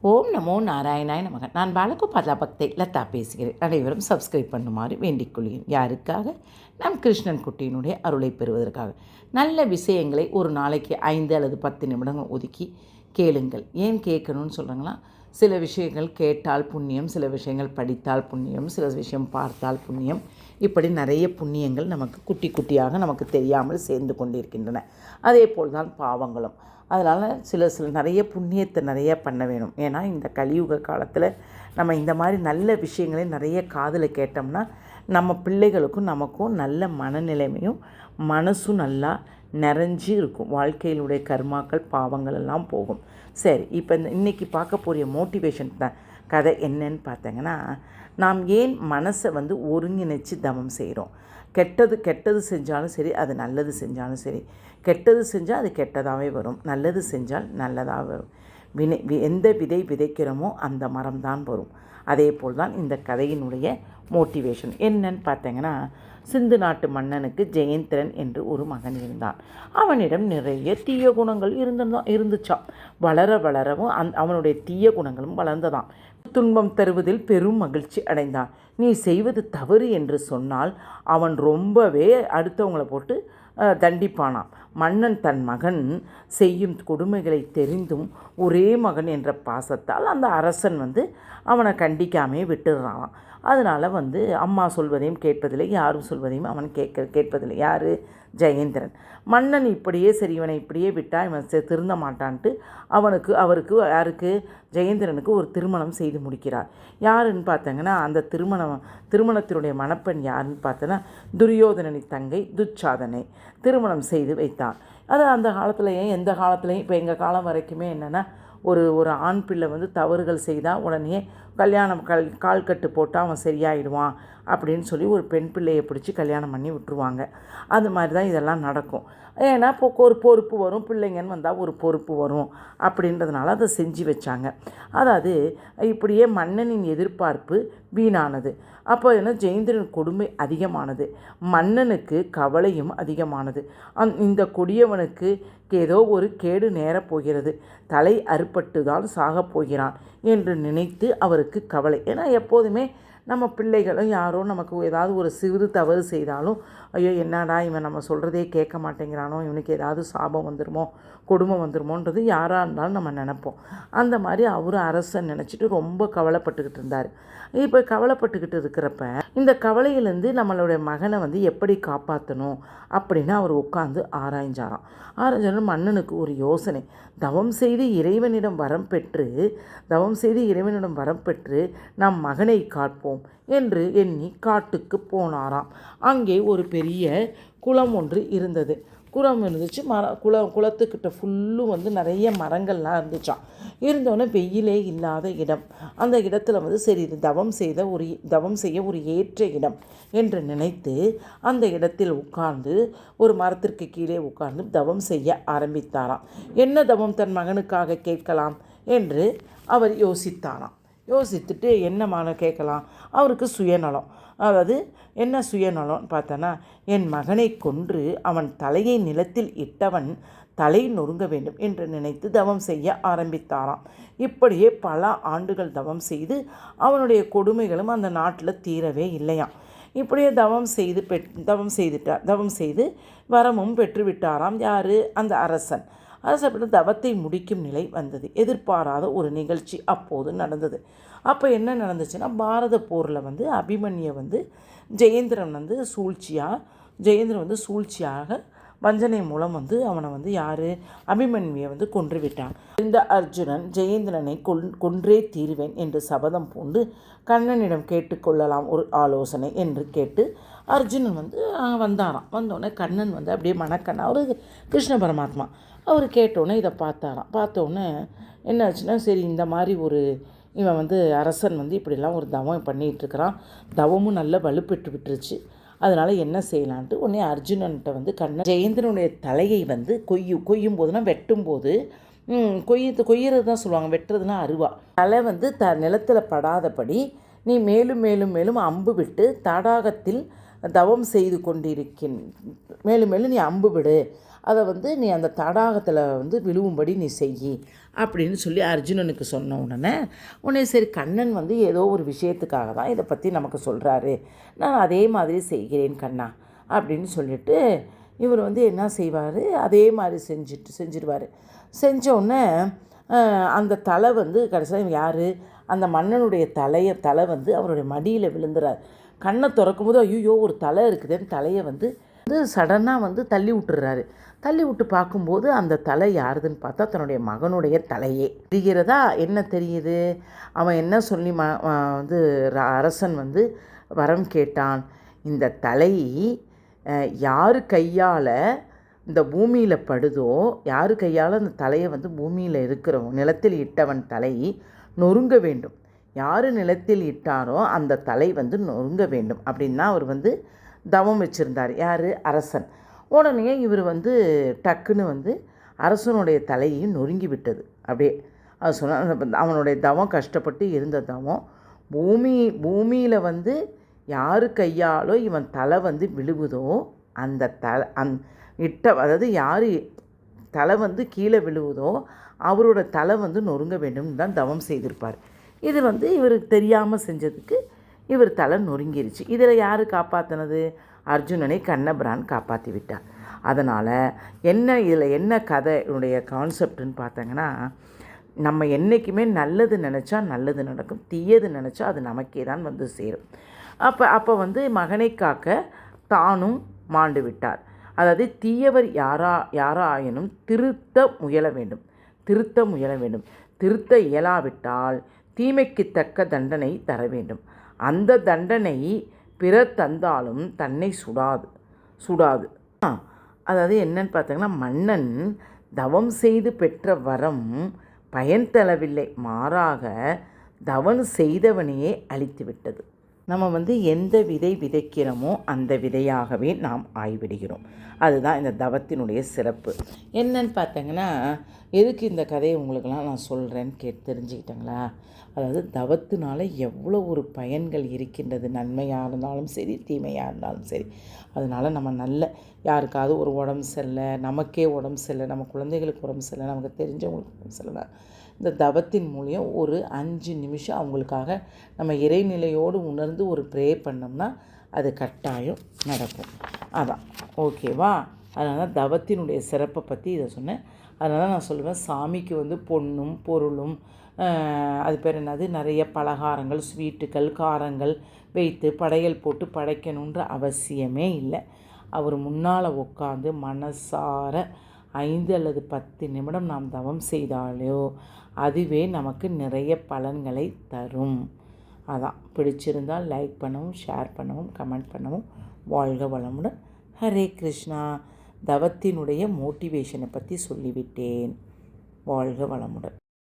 ஓம் நமோ நாராயணாய் நமக. நான் பாலகோபாலா பக்தை லதா பேசுகிறேன். அனைவரும் சப்ஸ்கிரைப் பண்ணுமாறு வேண்டிக் கொள்கிறேன். யாருக்காக? நம் கிருஷ்ணன் குட்டியினுடைய அருளை பெறுவதற்காக. நல்ல விஷயங்களை ஒரு நாளைக்கு ஐந்து அல்லது பத்து நிமிடங்கள் ஒதுக்கி கேளுங்கள். ஏன் கேட்கணும்னு சொல்கிறாங்களா சில விஷயங்கள் கேட்டால் புண்ணியம் சில விஷயங்கள் படித்தால் புண்ணியம் சில விஷயம் பார்த்தால் புண்ணியம். இப்படி நிறைய புண்ணியங்கள் நமக்கு குட்டி குட்டியாக நமக்கு தெரியாமல் சேர்ந்து கொண்டிருக்கின்றன. அதே போல் தான் பாவங்களும். அதனால் சில சில நிறைய புண்ணியத்தை நிறைய பண்ண வேணும். ஏன்னா இந்த கலியுக காலத்தில் நம்ம இந்த மாதிரி நல்ல விஷயங்களே நிறைய காதில் கேட்டோம்னா நம்ம பிள்ளைகளுக்கும் நமக்கும் நல்ல மனநிலைமையும் மனசும் நல்லா நிறைஞ்சு இருக்கும். வாழ்க்கையிலுடைய கர்மாக்கள் பாவங்கள் எல்லாம் போகும். சரி இப்போ இந்த இன்றைக்கி பார்க்க போகிற மோட்டிவேஷன் தான் கதை என்னன்னு பார்த்தீங்கன்னா நாம் ஏன் மனசை வந்து ஒருங்கிணைச்சு தவம் செய்கிறோம் கெட்டது கெட்டது செஞ்சாலும் சரி அது நல்லது செஞ்சாலும் சரி கெட்டது செஞ்சால் அது கெட்டதாகவே வரும். நல்லது செஞ்சால் நல்லதாக வரும். வினை வி- எந்த விதை விதைக்கிறோமோ அந்த மரம் தான் வரும். அதே போல் தான் இந்த கதையினுடைய மோட்டிவேஷன் என்னன்னு பார்த்தீங்கன்னா சிந்து நாட்டு மன்னனுக்கு ஜெயந்திரன் என்று ஒரு மகன் இருந்தான். அவனிடம் நிறைய தீய குணங்கள் இருந்ததான் இருந்துச்சான் வளர வளரவும் அந் அவனுடைய தீய குணங்களும் வளர்ந்ததான் துன்பம் தருவதில் பெரும் மகிழ்ச்சி அடைந்தான். நீ செய்வது தவறு என்று சொன்னால் அவன் ரொம்பவே அடுத்தவங்களை போட்டு தண்டிப்பானாம். மன்னன் தன் மகன் செய்யும் கொடுமைகளை தெரிந்தும் ஒரே மகன் என்ற பாசத்தால் அந்த அரசன் வந்து அவனை கண்டிக்காமே விட்டுடுறான் அதனால் வந்து அம்மா சொல்வதையும் கேட்பதில்லை யாரும் சொல்வதையும் அவன் கேட்க கேட்பதில்லை. யார்? ஜெயேந்திரன். மன்னன் இப்படியே சரி இவனை இப்படியே விட்டால் இவன் செ- திருந்த மாட்டான்ட்டு அவனுக்கு அவருக்கு யாருக்கு? ஜெயேந்திரனுக்கு ஒரு திருமணம் செய்து முடிக்கிறார். யாருன்னு பார்த்தங்கன்னா அந்த திருமணம் திருமணத்தினுடைய மணப்பெண் யாருன்னு பார்த்தோன்னா துரியோதனனி தங்கை துச்சாதனை. திருமணம் செய்து வைத்தான் அது அந்த காலத்துலேயும் எந்த காலத்துலேயும் இப்போ எங்கள் காலம் வரைக்குமே என்னென்னா ஒரு ஒரு ஆண் பிள்ளை வந்து தவறுகள் செய்தால் உடனே கல்யாணம் கல் கால் கட்டு போட்டால் அவன் சரியாயிடுவான் அப்படின்னு சொல்லி ஒரு பெண் பிள்ளையை பிடிச்சி கல்யாணம் பண்ணி விட்டுருவாங்க. அது மாதிரி தான் இதெல்லாம் நடக்கும். ஏன்னா இப்போ ஒரு பொறுப்பு வரும் பிள்ளைங்கன்னு வந்தால் ஒரு பொறுப்பு வரும் அப்படின்றதுனால அதை செஞ்சு வச்சாங்க. அதாவது இப்படியே மன்னனின் எதிர்பார்ப்பு வீணானது. அப்போ என்ன ஜெயந்திரன் கொடுமை அதிகமானது. மன்னனுக்கு கவலையும் அதிகமானது. அந் இந்த கொடியவனுக்கு ஏதோ ஒரு கேடு நேரப் போகிறது. தலை அறுபட்டு தான் சாகப் போகிறான். என்று நினைத்து அவருக்கு கவலை. ஏன்னா எப்போதுமே நம்ம பிள்ளைகளும் யாரோ நமக்கு ஏதாவது ஒரு சிறு தவறு செய்தாலும் ஐயோ என்னடா இவன் நம்ம சொல்கிறதே கேட்க மாட்டேங்கிறானோ இவனுக்கு ஏதாவது சாபம் வந்துருமோ கொடுமை வந்துருமோன்றது யாராக இருந்தாலும் நம்ம நினைப்போம். அந்த மாதிரி அவரும் அரசன் நினச்சிட்டு ரொம்ப கவலைப்பட்டுக்கிட்டு இருந்தார். இப்போ கவலைப்பட்டுக்கிட்டு இருக்கிறப்ப இந்த கவலையிலேருந்து நம்மளுடைய மகனை வந்து எப்படி காப்பாற்றணும் அப்படின்னு அவர் உட்காந்து ஆராய்ஞ்சாராம். ஆராய்ஞ்சாலும் மன்னனுக்கு ஒரு யோசனை. தவம் செய்து இறைவனிடம் வரம் பெற்று தவம் செய்து இறைவனிடம் வரம் பெற்று நம் மகனை காப்போம் என்று எண்ணி காட்டுக்கு போனாராம். அங்கே ஒரு பெரிய குளம் ஒன்று இருந்தது. குளம் இருந்துச்சு. மர குள குளத்துக்கிட்ட ஃபுல்லும் வந்து நிறைய மரங்கள்லாம் இருந்துச்சாம் இருந்தோடனே வெயிலே இல்லாத இடம். அந்த இடத்துல வந்து சரி இது தவம் செய்த ஒரு தவம் செய்ய ஒரு ஏற்ற இடம் என்று நினைத்து அந்த இடத்தில் உட்கார்ந்து ஒரு மரத்திற்கு கீழே உட்கார்ந்து தவம் செய்ய ஆரம்பித்தாராம். என்ன தவம் தன் மகனுக்காக கேட்கலாம்? என்று அவர் யோசித்தாராம். யோசித்துட்டு என்னமான கேட்கலாம்? அவருக்கு சுயநலம். அதாவது என்ன சுயநலம்னு பார்த்தோன்னா என் மகனை கொன்று அவன் தலையை நிலத்தில் இட்டவன் தலை நொறுங்க வேண்டும் என்று நினைத்து தவம் செய்ய ஆரம்பித்தாராம். இப்படியே பல ஆண்டுகள் தவம் செய்து அவனுடைய கொடுமைகளும் அந்த நாட்டில் தீரவே இல்லையாம். இப்படியே தவம் செய்து பெட் தவம் செய்துட்டார் தவம் செய்து வரமும் பெற்றுவிட்டாராம். யார்? அந்த அரசன். அரசப்பட்டு தவத்தை முடிக்கும் நிலை வந்தது. எதிர்பாராத ஒரு நிகழ்ச்சி அப்போது நடந்தது. அப்போ என்ன நடந்துச்சுன்னா பாரத போரில் வந்து அபிமன்யை வந்து ஜெயேந்திரன் வந்து சூழ்ச்சியாக ஜெயேந்திரன் வந்து சூழ்ச்சியாக வஞ்சனை மூலம் வந்து அவனை வந்து யார் அபிமன்யை வந்து கொன்று விட்டான். இந்த அர்ஜுனன் ஜெயேந்திரனை கொன் கொன்றே தீர்வேன் என்று சபதம் பூண்டு கண்ணனிடம் கேட்டுக்கொள்ளலாம் ஒரு ஆலோசனை என்று கேட்டு அர்ஜுனன் வந்து வந்தாராம். வந்தோடனே கண்ணன் வந்து அப்படியே மணக்கண்ணன் அவர் கிருஷ்ண பரமாத்மா. அவர் கேட்டோன்னே இதை பார்த்தாராம். பார்த்தோன்னே என்ன ஆச்சுன்னா சரி இந்த மாதிரி ஒரு இவன் வந்து அரசன் வந்து இப்படிலாம் ஒரு தவம் பண்ணிகிட்ருக்கிறான். தவமும் நல்ல வலுப்பெற்று விட்டுருச்சு. அதனால் என்ன செய்யலான்ட்டு உடனே அர்ஜுனன்ட்ட வந்து கண்ணன் ஜெயந்திரனுடைய தலையை வந்து கொய்யும் கொய்யும் போதுனா வெட்டும்போது கொய்யத்து கொய்யறது தான் சொல்லுவாங்க. வெட்டுறதுனா அருவா. தலை வந்து த நிலத்தில் படாதபடி நீ மேலும் மேலும் மேலும் அம்பு விட்டு தடாகத்தில் தவம் செய்து கொண்டிருக்கின் மேலும் மேலும் நீ அம்பு விடு. அதை வந்து நீ அந்த தடாகத்தில் வந்து விழுவும்படி நீ செய் அப்படின்னு சொல்லி அர்ஜுனனுக்கு சொன்ன உடனே உடனே சரி கண்ணன் வந்து ஏதோ ஒரு விஷயத்துக்காக தான் இதை பற்றி நமக்கு சொல்கிறாரு நான் அதே மாதிரி செய்கிறேன் கண்ணா அப்படின்னு சொல்லிட்டு இவர் வந்து என்ன செய்வார்? அதே மாதிரி செஞ்சுட்டு செஞ்சிருவார். செஞ்ச உடனே அந்த தலை வந்து கடைசியாக யார்? அந்த மன்னனுடைய தலையை தலை வந்து அவருடைய மடியில் விழுந்துறார். கண்ணை திறக்கும் போது ஐயோ ஒரு தலை இருக்குதுன்னு தலையை வந்து வந்து சடனாக வந்து தள்ளி விட்டுறாரு. தள்ளி விட்டு பார்க்கும்போது அந்த தலை யாருதுன்னு பார்த்தா தன்னுடைய மகனுடைய தலையே. தெரிகிறதா? என்ன தெரியுது? அவன் என்ன சொல்லி ம வந்து ர- அரசன் வந்து வரம் கேட்டான். இந்த தலை யார் கையால் இந்த பூமியில் படுதோ யார் கையால் அந்த தலையை வந்து பூமியில் இருக்கிறவன் நிலத்தில் இட்டவன் தலை நொறுங்க வேண்டும். யார் நிலத்தில் இட்டாரோ அந்த தலை வந்து நொறுங்க வேண்டும் அப்படின்னா அவர் வந்து தவம் வச்சுருந்தார். யார்? அரசன். உடனே இவர் வந்து டக்குன்னு வந்து அரசனுடைய தலையையும் நொறுங்கி விட்டது. அப்படியே அது சொன்ன அவனுடைய தவம் கஷ்டப்பட்டு இருந்த தவம் பூமி பூமியில் வந்து யார் கையாலோ இவன் தலை வந்து விழுவுதோ அந்த தலை அந் இட்ட அதாவது யார் தலை வந்து கீழே விழுவுதோ அவரோட தலை வந்து நொறுங்க வேண்டும் தான் தவம் செய்திருப்பார். இது வந்து இவருக்கு தெரியாமல் செஞ்சதுக்கு இவர் தலை நொறுங்கிருச்சு. இதில் யார் காப்பாற்றினது அர்ஜுனனை கண்ணபிரான் காப்பாற்றி விட்டார். அதனால் என்ன இதில் என்ன கதையுடைய கான்செப்ட்னு பார்த்தாங்கன்னா நம்ம என்றைக்குமே நல்லது நினச்சா நல்லது நடக்கும் தீயது நினச்சா அது நமக்கே தான் வந்து சேரும். அப்போ அப்போ வந்து மகனை காக்க தானும் மாண்டு விட்டார். அதாவது தீயவர் யாரா யாராயினும் திருத்த முயல வேண்டும். திருத்த முயல வேண்டும். திருத்த இயலாவிட்டால் தீமைக்கு தக்க தண்டனை தர வேண்டும். அந்த தண்டனை பிறர் தந்தாலும் தன்னை சுடாது சுடாது. ஆ, அதாவது என்னன்னு பார்த்தீங்கன்னா மன்னன் தவம் செய்து பெற்ற வரம் பயன் தரவில்லை. மாறாக தவம் செய்தவனையே அழித்து விட்டது. நம்ம வந்து எந்த விதை விதைக்கிறோமோ அந்த விதையாகவே நாம் ஆய்விடுகிறோம். அதுதான் இந்த தவத்தினுடைய சிறப்பு. என்னன்னு பார்த்தீங்கன்னா எதுக்கு இந்த கதையை உங்களுக்கெல்லாம் நான் சொல்கிறேன்னு கேட்டு தெரிஞ்சுக்கிட்டங்களா? அதாவது தவத்தினால எவ்வளோ ஒரு பயன்கள் இருக்கின்றது நன்மையாக இருந்தாலும் சரி தீமையாக இருந்தாலும் சரி. அதனால் நம்ம நல்ல யாருக்காவது ஒரு உடம்பு சரியில்லை நமக்கே உடம்பு சரியில்லை நம்ம குழந்தைகளுக்கு உடம்பு சரியில்லை நமக்கு தெரிஞ்சவங்களுக்கு உடம்பு சரியில்லை இந்த தவத்தின் மூலியம் ஒரு அஞ்சு நிமிஷம் அவங்களுக்காக நம்ம இறைநிலையோடு உணர்ந்து ஒரு ப்ரே பண்ணோம்னா அது கட்டாயம் நடக்கும். அதான். ஓகேவா? அதனால் தவத்தினுடைய சிறப்பை பற்றி இதை சொன்னேன். அதனால் நான் சொல்லுவேன் சாமிக்கு வந்து பொண்ணும் பொருளும் அது பேர் என்னது? நிறைய பலகாரங்கள் ஸ்வீட்டுகள் காரங்கள் வைத்து படையல் போட்டு படைக்கணுன்ற அவசியமே இல்லை. அவர் முன்னால் உட்காந்து மனசார ஐந்து அல்லது பத்து நிமிடம் நாம் தவம் செய்தாலோ அதுவே நமக்கு நிறைய பலன்களை தரும். அதான். பிடிச்சிருந்தால் லைக் பண்ணவும் ஷேர் பண்ணவும் கமெண்ட் பண்ணவும் வாழ்க வளமுடன். ஹரே கிருஷ்ணா. தவத்தினுடைய மோட்டிவேஷனை பற்றி சொல்லிவிட்டேன். வாழ்க வளமுடன்.